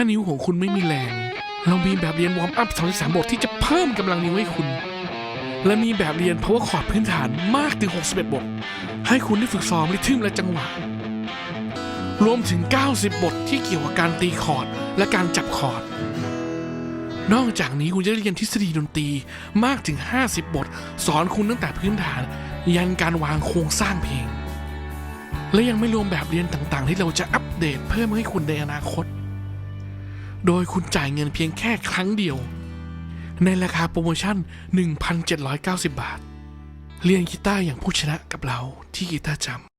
านิ้วของคุณไม่มีแรง เรามีแบบเรียนวอร์มอัพ33บทที่จะเพิ่มกำลังนิ้วให้คุณ และมีแบบเรียน power chord พื้นฐานมากถึง 61 บท ให้คุณได้ฝึกซ้อมริทึมและจังหวะ รวมถึง 90 บทที่เกี่ยวกับการตีคอร์ดและการจับคอร์ดนอกจากนี้คุณจะได้เรียนทฤษฎีดนตรีมากถึง 50 บท สอนคุณตั้งแต่พื้นฐาน ยันการวางโครงสร้างเพลง และยังไม่รวมแบบเรียนต่างๆ ที่เราจะอัปเดตเพิ่มให้คุณในอนาคต โดยคุณจ่ายเงินเพียงแค่ครั้งเดียว ในราคาโปรโมชั่น 1,790 บาท เรียนกีตาร์อย่างผู้ชนะกับเราที่กีตาร์จำ